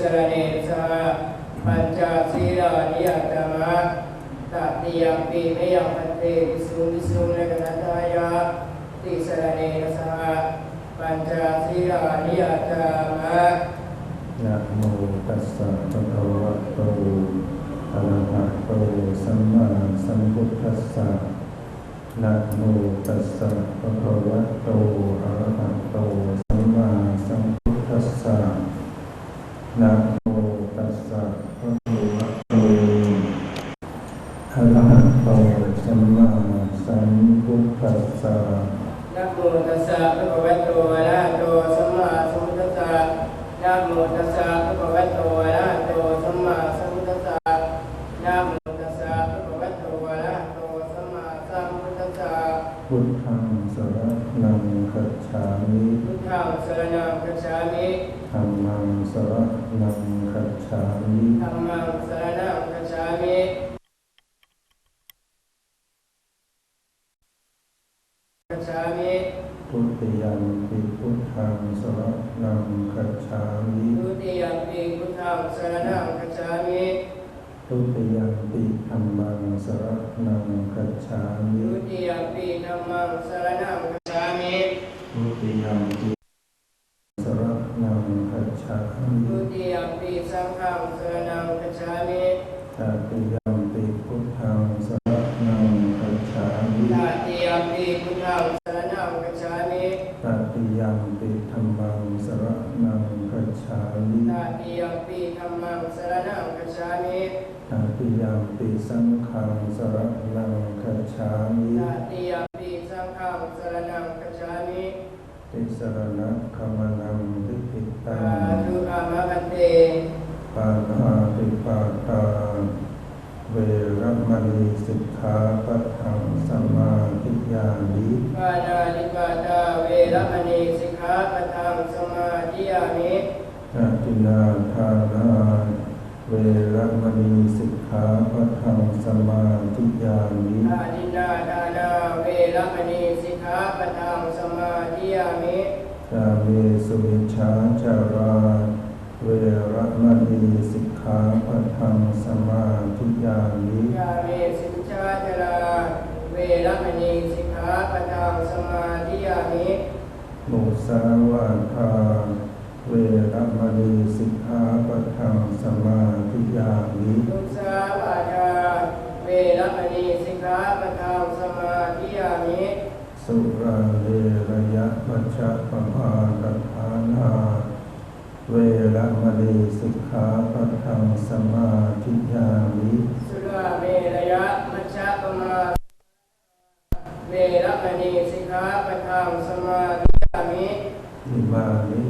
สรเนสหปัญจศีลานิยตมะตติยมปีนิยมมันเตวิสุวิสุเลกนัตายาติสรเนสหปัญจศีลานิยตมะนะโมตัสสะภะคะวะโตอะระหะโตสัมมาสัมพุทธัสสะนะโมตัสสะภะคะวะโตอะระหะโต นะโมตัสสะภะคะวะโตอะระหะโตสัมมาสัมพุทธัสสะนะโมตัสสะภะคะวะโตอะระหะโตสัมมาสัมพุทธัสสะ พุทธังสรณังคัจฉามิ พุทธังสรณังคัจฉามิ ธัมมังสรณังคัจฉามิ ธัมมังสรณังคัจฉามิ คัจฉามิ ทุติยัมปิพุทธังสรณังคัจฉามิ ทุติยมปีพุทธังสรณังคัจฉามิ ทุติยัมปิธัมมังสรณังคัจฉามิ ทุติยมปีธัมมังสรณังคัจฉามิ ทุติยัมปิสรณังคัจฉามิ ทุติยมปีสังฆังสรณังคัจฉามิ ตติยัมปิพุทธังสรณังคัจฉามิ ตาติยมปีพุทธังสรณังคัจฉามิ ตติยัมปิธัมมังสรณังคัจฉามิ ตาติยมปีธัมมังสรณังคัจฉามิ ตติยัมปิสังฆัง สรณังคัจฉามิตาติยมปีสังฆังสรณังคัจฉามิติสรณะขมนังลิขิตัสางธุอามะกันเตปานาติปาตา เวรมณีสิกขาปะทังสมาธิยามิปานาติปาตา เวรมณีสิกขาปะทังสมาธิยามินาตินาทานา เวรมณีสิกขาปะทังสมาธิยามิอาดินาดานาเวรมณีสิกขาปะทังสมาธิยามิกาเมสุมิชฌาจารา เวรมณีสิกขาปะทังสมาธิยามิยาเมสิกขาจารา เวรมณีสิกขาปะทังสมาธิยามิมุสาวาทา เวรมณีสิกขาปะทังสมาธิยามิทุสาวาทาเวรมณีสิกขาปะทังสมาธิยามิสุราเวระยะมัชฌะปมาตฐานาเวรมณีสิกขาปะทังสมาธิยามิสุราเมรยะมัชฌะปมาเวรมณีสิกขาปะทังสมาธิยามิ อิมานิ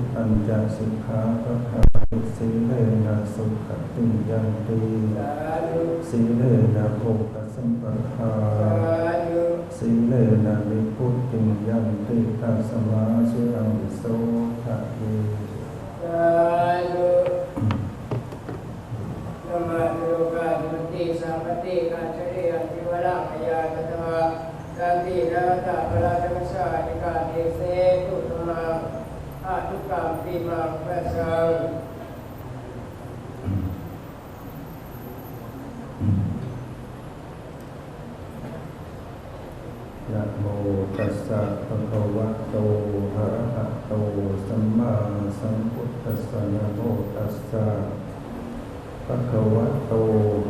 ปัญจสิกขาปะทังสิเลนะสุขติยันติสาธุสิเลนะโภคสัมปทาสิเลนะวิพุตติยันติตัสมาสุรังวิโสทะเยสาธุธรรมะโลกาธิปติสัมปติกาจริยันติวรังยาตถาสันติรัตตะพระธรรมชาติกาเทเสตุธรรมัง อาทุกกรรมปีมังพระสังนะโมตัสสะภะคะวะโตอะระหะโตสัมมาสัมพุทธัสสะนะโมตัสสะภะคะวะโต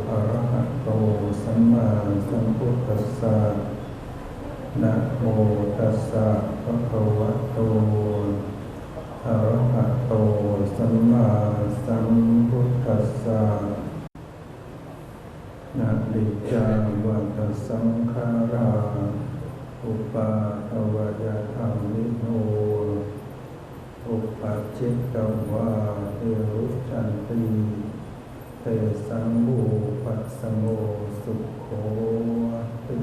อะระหะโตสัมมาสัมพุทธัสสะนะโมตัสสะภะคะวะโต ติจาวัตสังขาราอุปาทวยธรรมิโนอุปัชชิตตวาเอรุชันติเตสังบูปัสโมสุขโขติ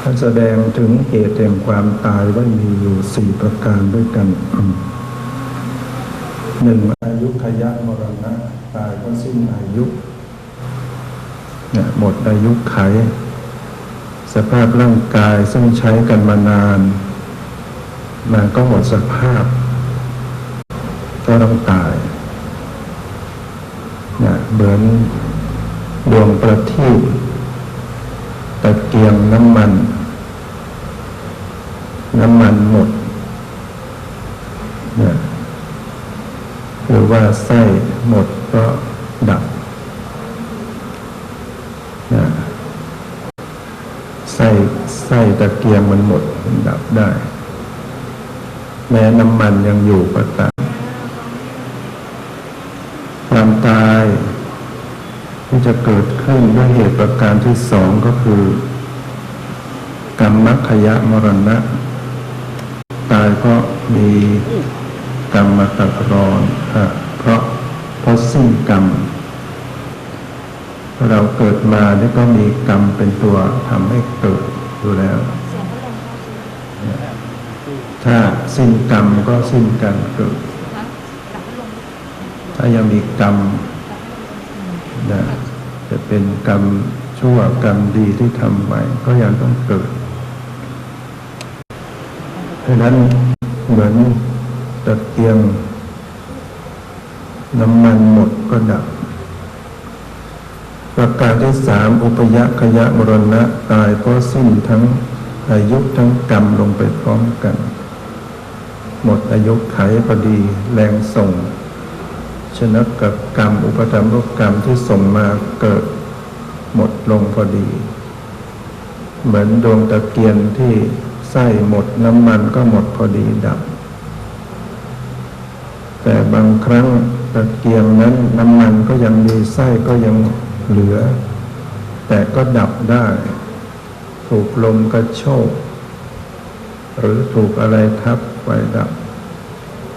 ท่านแสดงถึงเหตุแห่งความตายว่ามีอยู่สี่ประการด้วยกันหนึ่งอายุขยะมร ตายก็สิ้นอายุเนี่ยหมดอายุไข สภาพร่างกายซึ่งใช้กันมานาน มันก็หมดสภาพ ก็ต้องตายเนี่ยเหมือนดวงประทีปตะเกียงน้ำมัน น้ำมันหมดเนี่ยหรือว่าไส้หมด ก็ดับเนี่ยไส้ไส้ตะเกียงมันหมดมันดับได้ แม้น้ำมันยังอยู่ก็ตามความตายที่จะเกิดขึ้นด้วยเหตุประการที่สองก็คือกรรมขยะมรณะ ตายเพราะมีกรรมตัดรอนอะ เพราะสิ้นกรรม เราเกิดมานี่ก็มีกรรมเป็นตัวทำให้เกิดอยู่แล้ว ถ้าสิ้นกรรมก็สิ้นการเกิด ถ้ายังมีกรรมนะจะเป็นกรรมชั่วกรรมดีที่ทำไว้ก็ยังต้องเกิดเพราะนั้นเหมือนตะเกียง น้ำมันหมดก็ดับ ประการที่สามอุปยะขยะมรณะตายเพราะสิ้นทั้งอายุทั้งกรรมลงไปพร้อมกัน หมดอายุไขพอดีแรงส่ง ชนะกับกรรม อุปธรรมรกกรรมที่ส่งมาเกิด หมดลงพอดี เหมือนดวงตะเกียงที่ไส้หมดน้ำมันก็หมดพอดีดับ แต่บางครั้ง ตะเกียงนั้นน้ำมันก็ยังมีไส้ก็ยังเหลือ แต่ก็ดับได้ ถูกลมกระโชก หรือถูกอะไรทับไฟดับ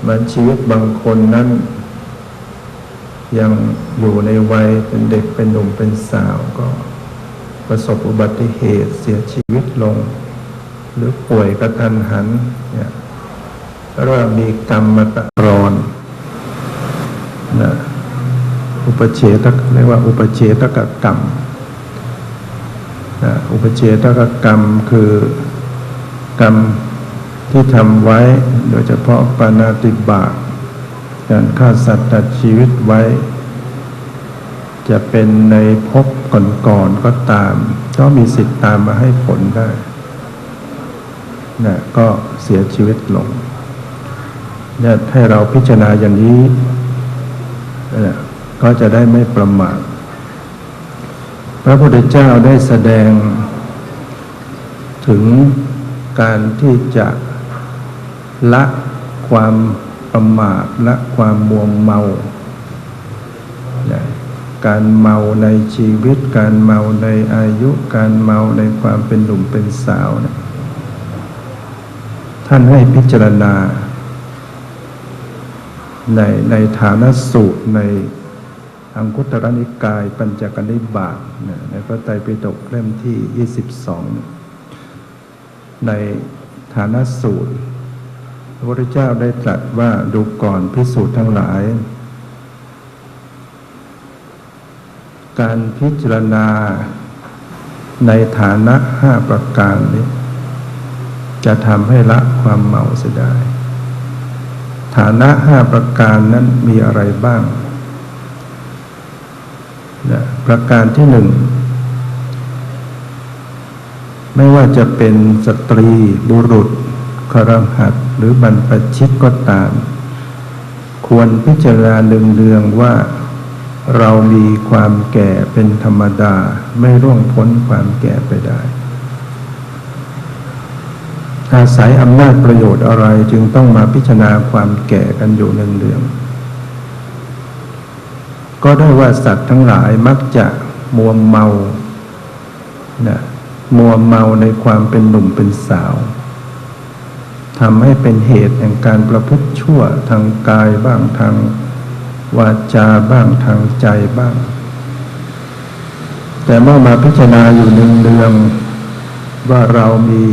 มันชีวิตบางคนนั้น ยังอยู่ในวัยเป็นเด็กเป็นหนุ่มเป็นสาวก็ประสบอุบัติเหตุเสียชีวิตลง หรือป่วยกระทันหันเนี่ยเรียกว่ามีกรรมมาตะรอน นะอุปเฉตเรียกว่าอุปเฉตกกรรมนะอุปเฉตกกรรมคือกรรมที่ทำไว้โดยเฉพาะปานาติบาตการฆ่าสัตว์ตัดชีวิตไว้ จะเป็นในภพก่อนๆก็ตาม ก็มีสิทธิ์ตามมาให้ผลได้นะก็เสียชีวิตลงเนี่ยให้เราพิจารณาอย่างนี้ ก็จะได้ไม่ประมาทพระพุทธเจ้าได้แสดง ถึงการที่จะละความประมาทละความมัวเมา การเมาในชีวิต การเมาในอายุ การเมาในความเป็นหนุ่มเป็นสาวนะท่านให้พิจารณา ในในฐานะสูตรในอังคุตรนิกาย ปัญจกนิบาตในพระไตรปิฎกเล่มที่ 22 ในฐานะสูตร พระพุทธเจ้าได้ตรัสว่าดูก่อนพิสูจน์ทั้งหลาย การพิจารณาในฐานะห้าประการนี้ จะทำให้ละความเมาเสียได้ ฐานะห้าประการนั้นมีอะไรบ้างนะประการที่หนึ่ง ไม่ว่าจะเป็นสตรีบุรุษครหัสหรือบรรพชิตก็ตาม ควรพิจารณาเลืองๆว่าเรามีความแก่เป็นธรรมดา ไม่ร่วงพ้นความแก่ไปได้ อาศัยอำนาจประโยชน์อะไรจึงต้องมาพิจารณาความแก่กันอยู่เนืองๆก็ได้ว่าสัตว์ทั้งหลายมักจะมัวเมานะมัวเมาในความเป็นหนุ่มเป็นสาวทำให้เป็นเหตุแห่งการประพฤติชั่วทางกายบ้างทางวาจาบ้างทางใจบ้าง แต่เมื่อมาพิจารณาอยู่เนืองๆว่าเรามี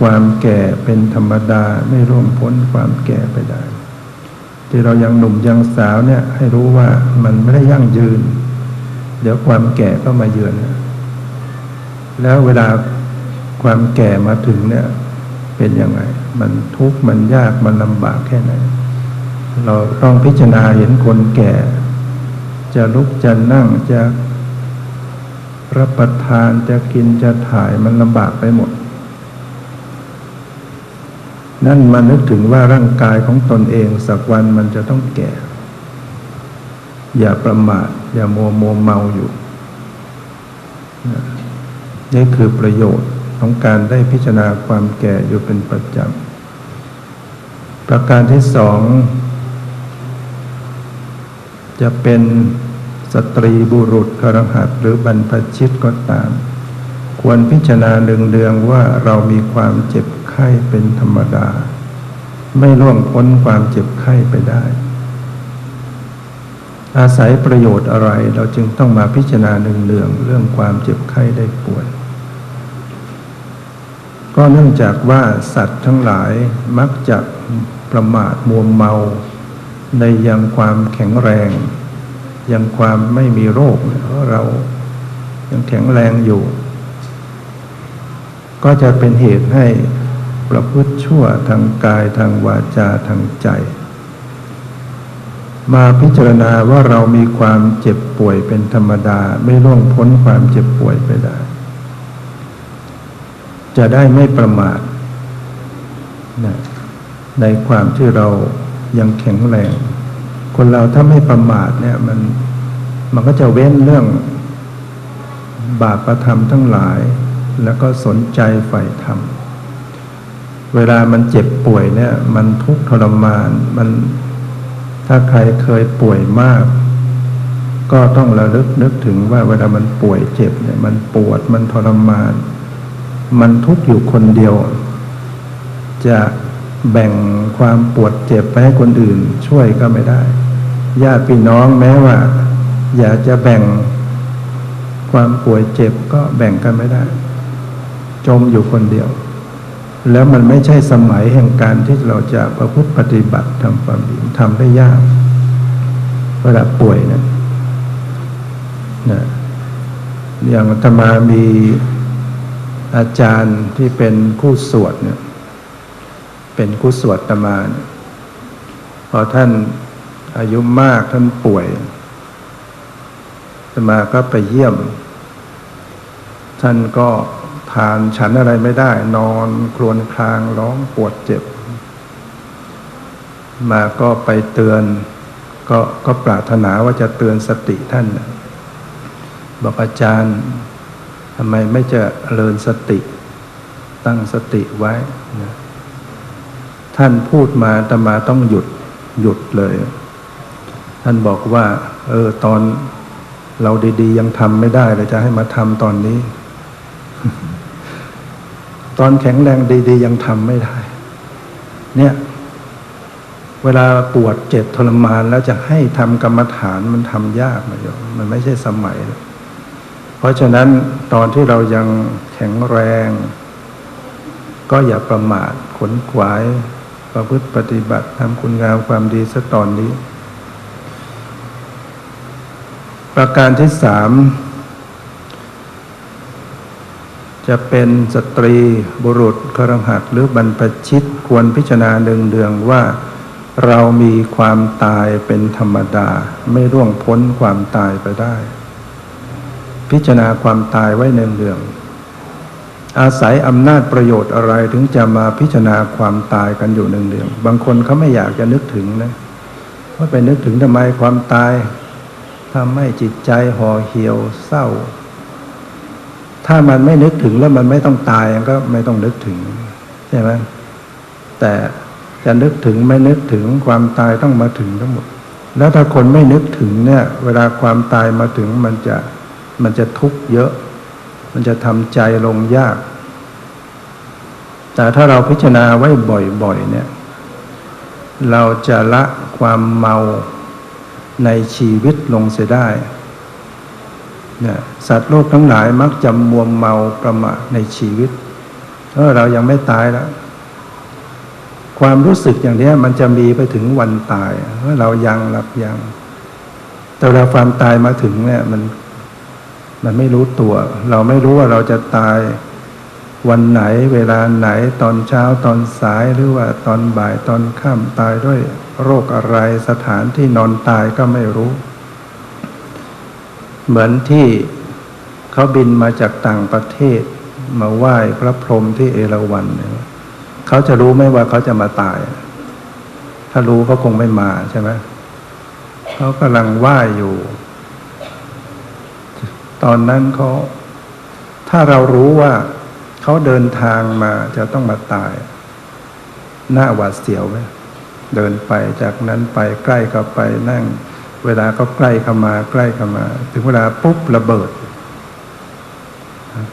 ความแก่เป็นธรรมดาไม่ร่วงพ้นความแก่ไปได้ ที่เรายังหนุ่มยังสาวเนี่ยให้รู้ว่ามันไม่ได้ยั่งยืน เดี๋ยวความแก่ก็มาเยือน แล้วเวลาความแก่มาถึงเนี่ยเป็นยังไง มันทุกข์มันยากมันลำบากแค่ไหน เราต้องพิจารณาเห็นคนแก่ จะลุกจะนั่งจะรับประทานจะกินจะถ่ายมันลำบากไปหมด นั่นมานึกถึงว่าร่างกายของตนเองสักวันมันจะต้องแก่ อย่าประมาทอย่ามัวมัวเมาอยู่ นี่คือประโยชน์ของการได้พิจารณาความแก่อยู่เป็นประจำ ประการที่สอง จะเป็นสตรีบุรุษครหัสหรือบรรพชิตก็ตาม ควรพิจารณาเนืองๆว่าเรามีความเจ็บ ไข้เป็นธรรมดา ไม่ล่วงพ้นความเจ็บไข้ไปได้ อาศัยประโยชน์อะไรเราจึงต้องมาพิจารณาหนึ่งเนืองเรื่องความเจ็บไข้ได้ป่วยก็เนื่องจากว่าสัตว์ทั้งหลายมักจะประมาทมัวเมา ในยังความแข็งแรง ยังความไม่มีโรคเราะเรายังแข็งแรงอยู่ ก็จะเป็นเหตุให้ ประพฤติชั่วทางกายทางวาจาทางใจ มาพิจารณาว่าเรามีความเจ็บป่วยเป็นธรรมดาไม่ล่วงพ้นความเจ็บป่วยไปได้ จะได้ไม่ประมาทนะในความที่เรายังแข็งแรง คนเราถ้าไม่ประมาทเนี่ยมันมันก็จะเว้นเรื่องบาปประธรรมทั้งหลาย แล้วก็สนใจใฝ่ธรรม เวลามันเจ็บป่วยเนี่ย มันทุกข์ทรมานมันถ้าใครเคยป่วยมาก ก็ต้องระลึกนึกถึงว่าเวลามันป่วยเจ็บเนี่ย มันปวดมันทรมาน มันทุกข์อยู่คนเดียว จะแบ่งความปวดเจ็บไปให้คนอื่น ช่วยก็ไม่ได้ญาติพี่น้องแม้ว่า อยากจะแบ่งความป่วยเจ็บก็แบ่งกันไม่ได้ จมอยู่คนเดียว แล้วมันไม่ใช่สมัยแห่งการที่เราจะประพฤติปฏิบัติทำความดีทำได้ยากเวลาป่วยเนะนะอย่างอาตมามีอาจารย์ที่เป็นคู่สวดเนี่ย เป็นคู่สวดตมาเนี่ยพอท่านอายุมากท่านป่วยตมาก็ไปเยี่ยม ท่านก็ ทานฉันอะไรไม่ได้ นอนครวญครางร้องปวดเจ็บ มาก็ไปเตือน ก็ก็ปรารถนาว่าจะเตือนสติท่าน บอกอาจารย์ทำไมไม่จะเริญสติ ตั้งสติไว้นะท่านพูดมาแต่มาต้องหยุดหยุดเลย ท่านบอกว่า เออตอนเราดี ๆ ยังทำไม่ได้เลยจะให้มาทำตอนนี้ ตอนแข็งแรงดีๆ ยังทำไม่ได้ เนี่ย เวลาปวดเจ็บทรมานแล้วจะให้ทำกรรมฐานมันทำยากนะโยมมันไม่ใช่สมัย เพราะฉะนั้นตอนที่เรายังแข็งแรง ก็อย่าประมาทขนขวาย ประพฤติปฏิบัติทำคุณงามความดีสัตอนนี้ ประการที่สาม จะเป็นสตรีบุรุษครหัสหรือบรรพชิตควรพิจารณาเนืองๆว่า เรามีความตายเป็นธรรมดา ไม่ร่วงพ้นความตายไปได้ พิจารณาความตายไว้เนืองๆอาศัยอำนาจประโยชน์อะไรถึงจะมาพิจารณาความตายกันอยู่เนืองๆบางคนเขาไม่อยากจะนึกถึงนะว่าไปนึกถึงทำไมความตายทำให้จิตใจห่อเหี่ยวเศร้า ถ้ามันไม่นึกถึงแล้วมันไม่ต้องตายก็ไม่ต้องนึกถึงใช่ไหมแต่จะนึกถึงไม่นึกถึงความตายต้องมาถึงทั้งหมด แล้วถ้าคนไม่นึกถึงเนี่ย เวลาความตายมาถึงมันจะมันจะทุกข์เยอะ มันจะทำใจลงยาก แต่ถ้าเราพิจารณาไว้บ่อยๆเนี่ย เราจะละความเมาในชีวิตลงเสียได้ นี่ยสัตว์โลกทั้งหลายมักจะมัวเมาประมาทในชีวิตเออเรายังไม่ตายแล้ว ความรู้สึกอย่างนี้มันจะมีไปถึงวันตายว่าเรายังรับยัง แต่เวลาความตายมาถึงเนี่ยมันมันไม่รู้ตัว เราไม่รู้ว่าเราจะตายวันไหนเวลาไหนตอนเช้าตอนสายหรือว่าตอนบ่ายตอนค่ำตายด้วยโรคอะไรสถานที่นอนตายก็ไม่รู้ เหมือนที่เขาบินมาจากต่างประเทศ มาไหว้พระพรหมที่เอราวัณเนี่ยเขาจะรู้ไหมว่าเขาจะมาตาย ถ้ารู้เขาคงไม่มาใช่ไหมเขากำลังไหว้อยู่ ตอนนั้นเขาถ้าเรารู้ว่าเขาเดินทางมาจะต้องมาตาย หน้าหวาดเสียวไหมเดินไปจากนั้นไปใกล้เข้าไปนั่ง เวลาก็ใกล้เข้ามาใกล้เข้ามา ถึงเวลาปุ๊บระเบิด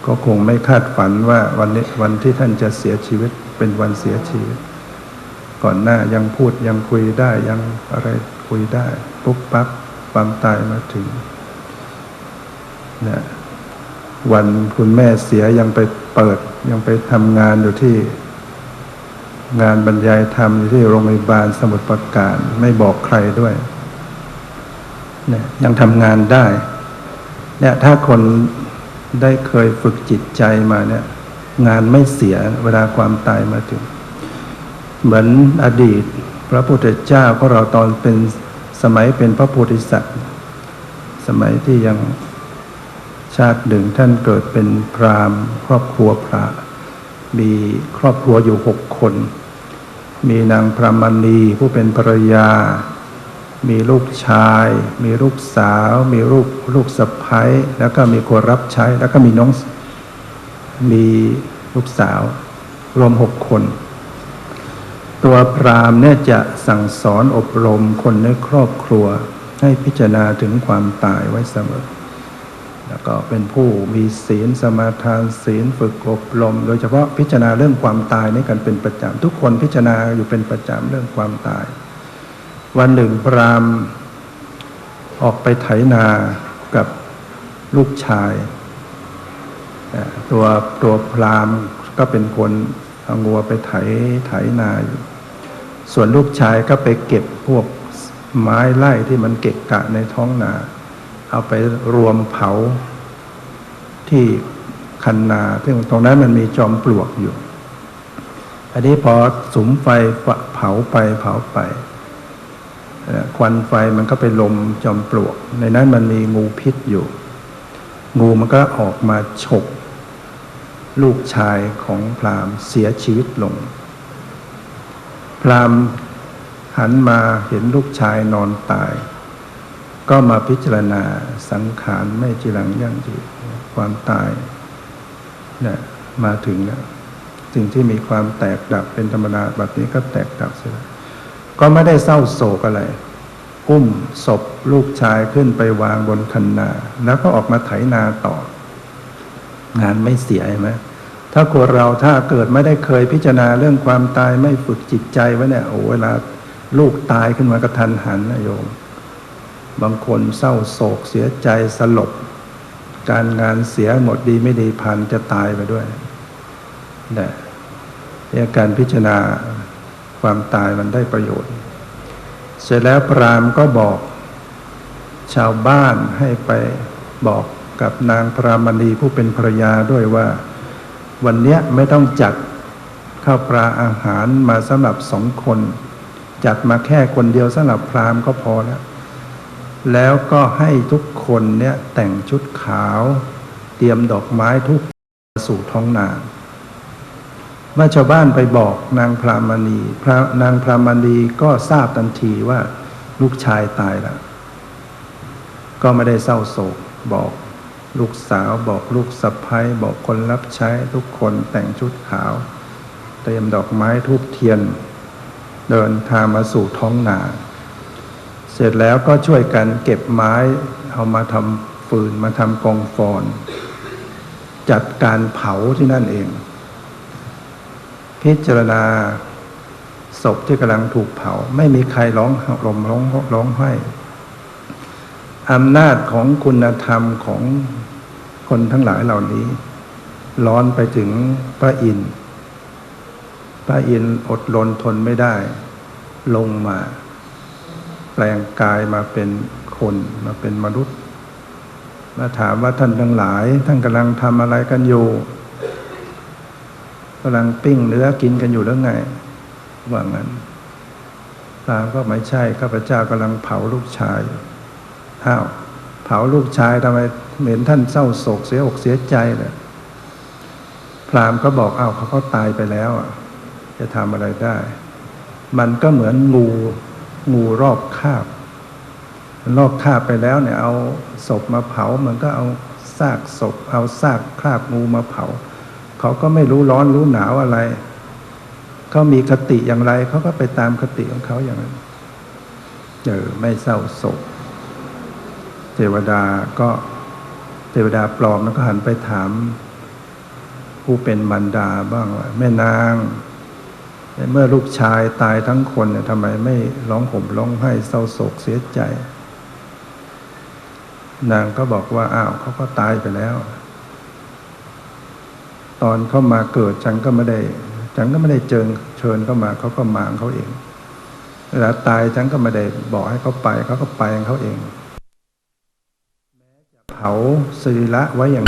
ก็คงไม่คาดฝันว่าวันนี้วันที่ท่านจะเสียชีวิตเป็นวันเสียชีวิต ก่อนหน้ายังพูดยังคุยได้ยังอะไรคุยได้ ปุ๊บปั๊บความตายมาถึงเนี่ยวันคุณแม่เสียยังไปเปิดยังไปทำงานอยู่ที่ งานบรรยายธรรมอยู่ที่โรงพยาบาลสมุทรปราการ ไม่บอกใครด้วย นี่ยยังทำงานได้เนี่ยถ้าคนได้เคยฝึกจิตใจมาเนี่ย งานไม่เสียเวลาความตายมาถึง เหมือนอดีต พระพุทธเจ้าก็เราตอนเป็นสมัยเป็นพระโพธิสัตว์ สมัยที่ยังชาติหนึ่งท่านเกิดเป็นพราหมณ์ ครอบครัวพระ มีครอบครัวอยู่หกคน มีนางพรหมณีผู้เป็นภรรยา มีลูกชาย มีลูกสาว มีลูกลูกสะพ้ยแล้วก็มีคนรับใช้ แล้วก็มีน้อง มีลูกสาว รวมหกคน ตัวพราหมณ์เนี่ยจะสั่งสอนอบรมคนในครอบครัว ให้พิจารณาถึงความตายไว้เสมอ แล้วก็เป็นผู้มีศีลสมาทานศีลฝึกอบรม โดยเฉพาะพิจารณาเรื่องความตายนี่กันเป็นประจำทุกคนพิจารณาอยู่เป็นประจำเรื่องความตาย วันหนึ่งพราหมณ์ออกไปไถนากับลูกชายตัวตัวพราหมณ์ก็เป็นคนเอางัวไปไถไถนาอยู่ส่วนลูกชายก็ไปเก็บพวกไม้ไล่ที่มันเกะกะในท้องนา เอาไปรวมเผาที่คันนาซึ่งตรงนั้นมันมีจอมปลวกอยู่ อันนี้พอสุมไฟเผาไปเผาไป ควันไฟมันก็ไปลมจอมปลวก ในนั้นมันมีงูพิษอยู่ งูมันก็ออกมาฉก ลูกชายของพรามเสียชีวิตลง พรามหันมาเห็นลูกชายนอนตาย ก็มาพิจารณาสังขารไม่จีรังยั่งยืนความตายเนี่ยมาถึงแล้วสิ่งที่มีความแตกดับเป็นธรรมดาแบบนี้ก็แตกดับเสียแล้ว ก็ไม่ได้เศร้าโศกอะไร อุ้มศพลูกชายขึ้นไปวางบนคันนา แล้วก็ออกมาไถนาต่อ งานไม่เสียใช่ไหมถ้าคนเราถ้าเกิดไม่ได้เคยพิจารณาเรื่องความตายไม่ฝึกจิตใจไว้เนี่ยโอ้เวลาลูกตายขึ้นมากระทันหันนะโยม บางคนเศร้าโศกเสียใจสลบ การงานเสียหมดดีไม่ดีพันจะตายไปด้วยเนี่ยเนี่ยการพิจารณา ความตายมันได้ประโยชน์ เสร็จแล้วพราหมณ์ก็บอก ชาวบ้านให้ไปบอกกับนางพรามณีผู้เป็นภรรยาด้วยว่า วันเนี้ยไม่ต้องจัดข้าวปลาอาหารมาสำหรับสองคน จัดมาแค่คนเดียวสำหรับพราหมณ์ก็พอแล้ว แล้วก็ให้ทุกคนเนี่ยแต่งชุดขาว เตรียมดอกไม้ทุกสู่ท้องนา เมื่อชาวบ้านไปบอกนางพรามณีพระนางพรามณีก็ทราบทันทีว่าลูกชายตายแล้ว ก็ไม่ได้เศร้าโศกบอกลูกสาวบอกลูกสะพ้ยบอกคนรับใช้ทุกคนแต่งชุดขาว เตรียมดอกไม้ทูบเทียน เดินทางมาสู่ท้องนา เสร็จแล้วก็ช่วยกันเก็บไม้เอามาทำฟืนมาทำกองฟอน จัดการเผาที่นั่นเอง พิจารณาศพที่กำลังถูกเผา ไม่มีใครร้องรมร้องร้องไห้อำนาจของคุณธรรมของคนทั้งหลายเหล่านี้ ร้อนไปถึงพระอินทร์พระอินทร์อดรนทนไม่ได้ ลงมา แปลงกายมาเป็นคนมาเป็นมนุษย์ มาถามว่าท่านทั้งหลาย ท่านกำลังทำอะไรกันอยู่ กำลังปิ้งเนื้อกินกันอยู่หรือไง ว่างั้นพรามก็ไม่ใช่ข้าพเจ้ากำลังเผาลูกชายอ้าวเผาลูกชายทำไมเหม็นท่านเศร้าโศกเสียอกเสียใจเลยพรามก็บอกอ้าวเขาก็ตายไปแล้วอะ จะทำอะไรได้ มันก็เหมือนงูงูรอบคาบรอบคาบไปแล้วเนี่ย เอาศพมาเผา มันก็เอาซากศพ เอาซากคราบงูมาเผา เขาก็ไม่รู้ร้อนรู้หนาวอะไร เขามีคติอย่างไร เขาก็ไปตามคติของเขาอย่างนั้นเออไม่เศร้าโศก เทวดาก็เทวดาปลอมแล้วก็หันไปถาม ผู้เป็นบรรดาบ้างว่าแม่นางเมื่อลูกชายตายทั้งคนเนี่ยทำไมไม่ร้องห่มร้องไห้เศร้าโศกเสียใจ นางก็บอกว่าอ้าวเขาก็ตายไปแล้ว ตอนเข้ามาเกิดฉันก็ไม่ได้ ฉันก็ไม่ได้เจิญเชิญเข้ามาเขาก็มาของเขาเองเวลาตายฉันก็ไม่ได้บอกให้เขาไปเขาก็ไปของเขาเองแม้จะเผาศีระไว้อย่าง